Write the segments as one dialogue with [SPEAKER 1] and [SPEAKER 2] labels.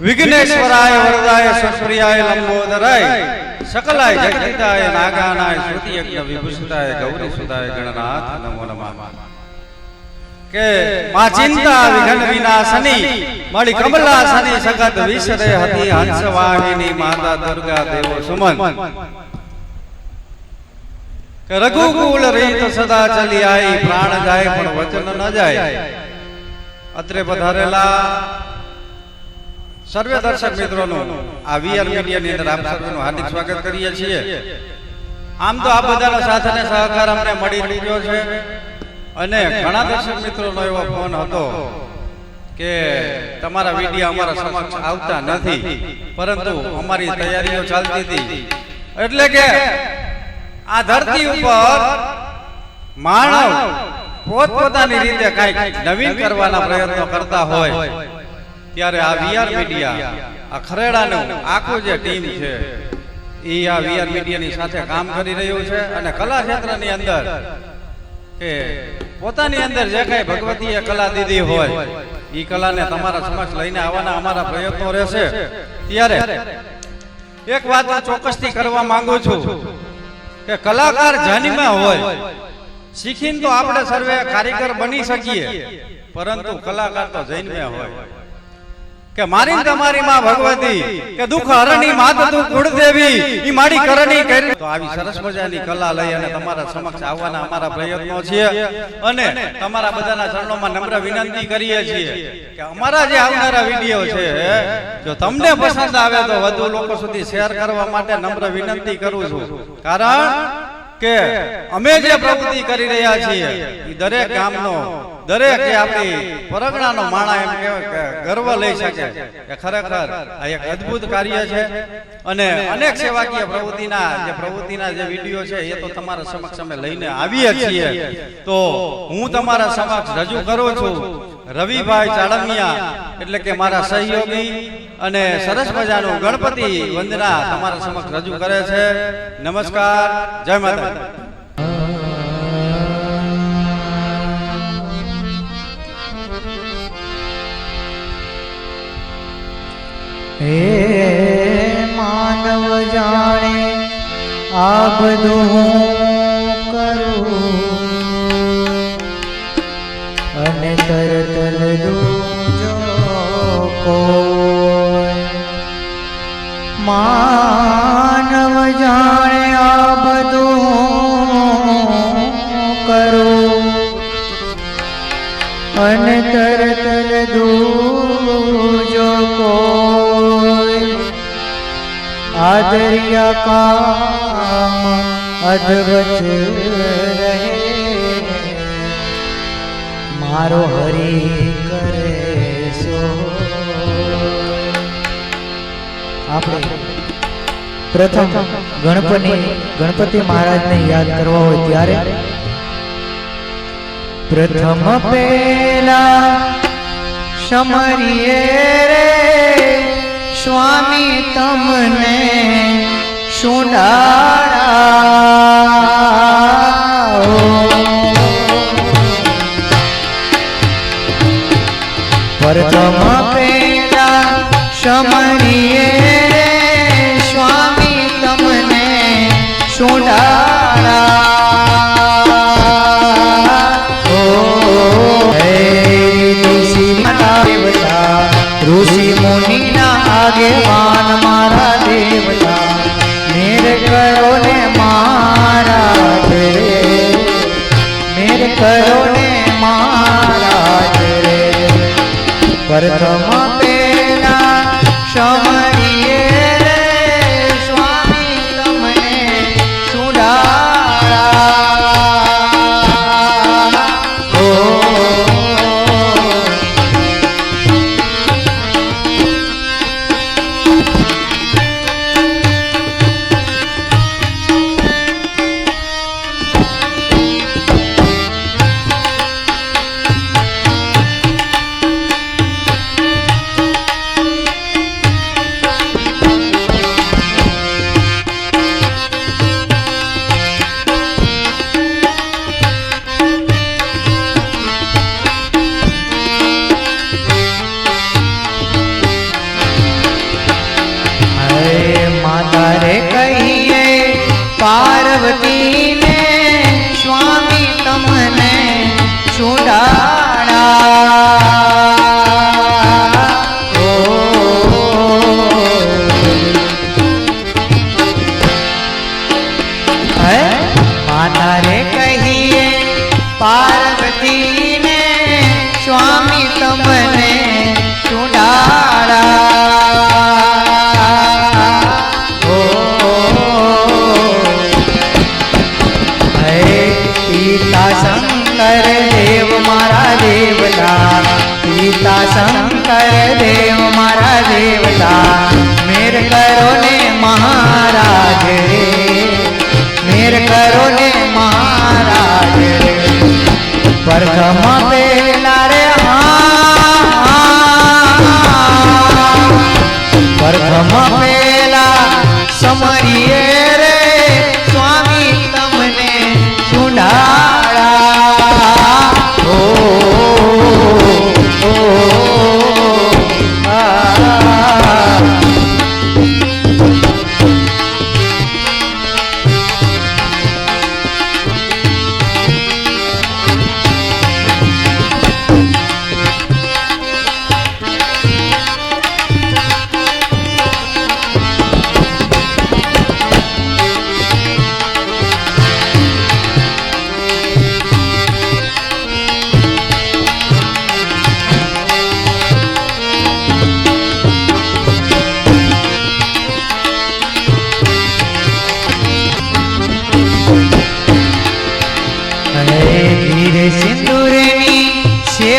[SPEAKER 1] વિઘ્નેશ્વરાય વરદાય સુપ્રિયાય લંબોદરાય સકલાય જગિતાય નાગાનાય શ્રુતિ યજ્ઞ વિભૂષિતાય ગૌરી સુદાય ગણનાથ નમો નમઃ. કે મા ચિંતા વિઘ્ન વિનાશની મળી કમલાસની સગત વિસરે હતી હંસવાહિની માતા દુર્ગા દેવો સુમન. કે રઘુકુલ રીત સદા ચલી આઈ પ્રાણ જાય પણ વચન ન જાય. અત્રે પધારેલા સર્વે દર્શક મિત્રોનું, આ વીઆર મીડિયાની અંદર આપ સર્વેનું હાર્દિક સ્વાગત કરીએ છીએ. આમ તો આ બધાનો સાથ અને સહકાર અમને મળી રહ્યો છે. અને ઘણા દર્શક મિત્રોનો એવો ફોન હતો કે તમારા વીડિયો અમારા સમક્ષ આવતા નથી, પરંતુ અમારી તૈયારીઓ ચાલતી હતી. એટલે કે આ ધરતી ઉપર માનવ પોતપોતાની રીતે કાંઈક નવીન કરવાના પ્રયત્નો કરતા હોય. ત્યારે આ વીઆર મીડિયા આ ખરેડાનું આખું જે ટીમ છે એ આ વીઆર મીડિયાની સાથે કામ કરી રહ્યું છે અને કલા ક્ષેત્રની અંદર કે પોતાની અંદર જે કઈ ભગવતીએ કલા દીધી હોય એ કલાને તમારા સમક્ષ લઈને આવવાના અમારા પ્રયત્નો રહેશે. ત્યારે એક વાત હું ચોક્કસથી કરવા માંગુ છું કે કલાકાર જાનીમાં હોય શીખીને તો આપણે સર્વે કારીગર બની શકીએ. પરંતુ કલાકાર તો જૈનમાં હોય. કે મારી તમારી માં ભગવતી, કે દુખ હરણી માત તું કુળદેવી ઈ મારી કરણી કરી. તો આવી સરસ મજાની કલા લઈ અને તમારા સમક્ષ આવવાના અમારા પ્રયત્નો છે અને તમારા બધાના ચરણોમાં નમ્ર વિનંતી કરીએ છીએ કે અમારા જે આવનારા વીડિયો છે, જો તમને પસંદ આવે તો વધુ લોકો સુધી શેર કરવા માટે નમ્ર વિનંતી કરું છું. કારણ કે અમે જે પ્રવૃત્તિ કરી રહ્યા છીએ એ દરેક ગામનો દરેક આપણી પરગણાનો માણા એમ કે ગર્વ લઈ શકે કે ખરેખર આ એક અદ્ભુત કાર્ય છે. અને અનેક સેવાકીય પ્રવૃત્તિના જે પ્રવૃત્તિના જે વીડિયો છે એ તો તમારા સમક્ષ અમે લઈને આવીએ છીએ. તો હું તમારા સમક્ષ રજૂ કરું છું રવિભાઈ ચાળમિયા, એટલે કે મારા સહયોગી અને સરસ મજાનું ગણપતિ વંદના તમારા સમક્ષ રજૂ કરે છે. નમસ્કાર, જય માતા
[SPEAKER 2] હે માનવ જાણે આ બધું જો કોઈ માનવ જાણે આ બધું કરું. અને તરત જો કોઈ આદર્યા કામ અદવચ રહે. મારો હરી આપણે પ્રથમ ગણપતિ ગણપતિ મહારાજને યાદ કરવા હોય ત્યારે પ્રથમ પેલા સમરીએ રે સ્વામી તમને સુડાળા પ્રથમ पार्वती પ્રથમ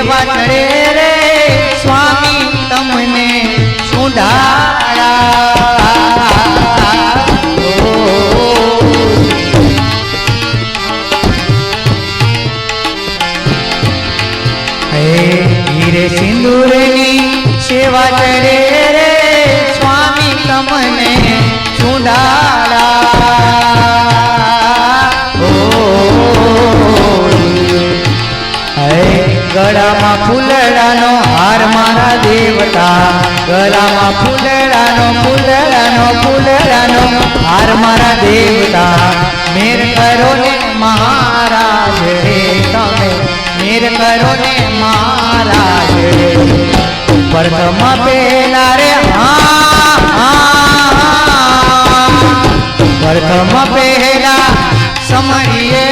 [SPEAKER 2] સેવા ગળામાં ફૂલડાનો હાર મારા દેવતા ગળામાં ફૂલડાનો ફૂલડાનો ફૂલડાનો હાર મારા દેવતા. મેર કરો ને મહારાજ રે તમે, મેર કરો ને મહારાજ રે. પ્રથમ પેલા રે, હા પ્રથમ પહેલા સમરીએ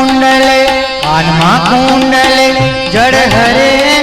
[SPEAKER 2] કુંડલે કાનમાં કુંડલે જડ હરે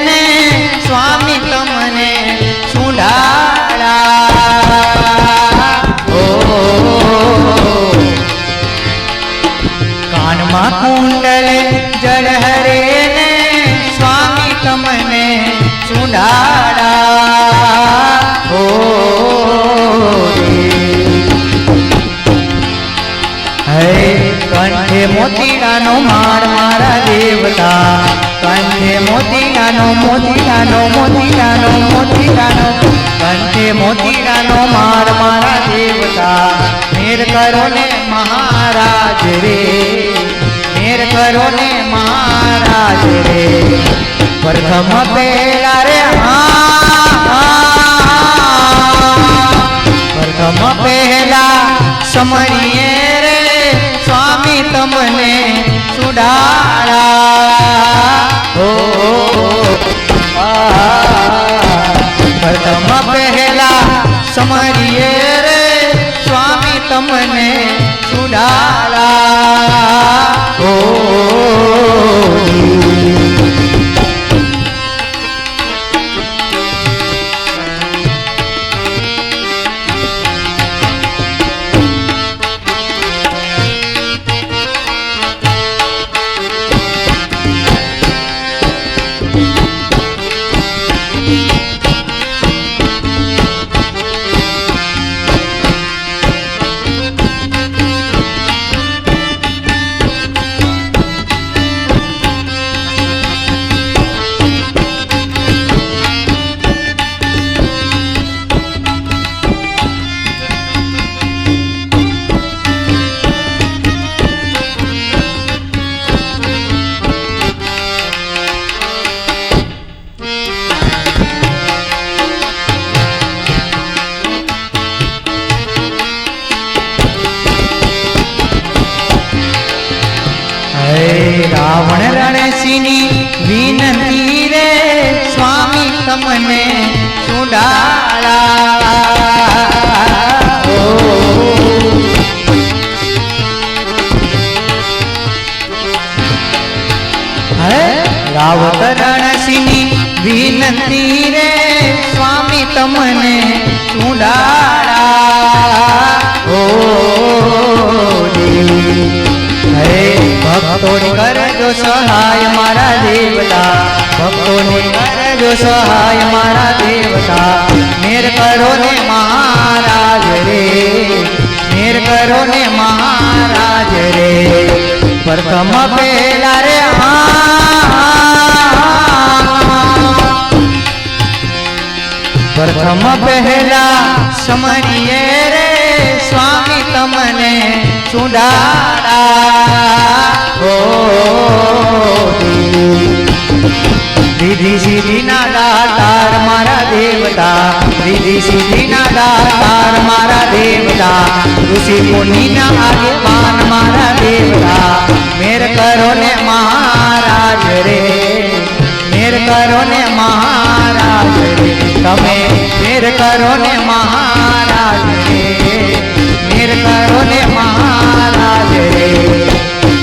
[SPEAKER 2] મોતીડાનો મોતીડાનો મોતીડાનો કંઠે મોતીડાનો માર મારા દેવતા. મેર કરો ને મહારાજ રે. મેર કરો ને મહારાજ રે. પ્રથમ પેલા સ્વામી તમને કરજો સહાય મારા દેવતા. ભક્તોની કરજો સહાય મારા દેવતા. મેર કરો ને મહારાજ રે. મેર કરો ને મહારાજ રે. પ્રથમ પેલા રે પ્રથમ પહેલા સમરીએ રે. સ્વામી તમને ચૂંડાળા રીધિ સીધી દાતાર મારા દેવતા રીધિ સિદ્ધિના દાતાર મારા દેવતા ઋષિ મુનિના આગેવાન મારા દેવતા, મેર કરો ને મહારાજ રે, મેર કરો ને મહારાજ રે, તમે મેર કરો ને મહારાજ રે, મેર કરો ને મહારાજ રે,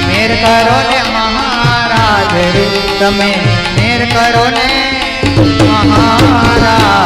[SPEAKER 2] મેર કરો ને મહારાજ રે, તમે કરો ને મહારાજ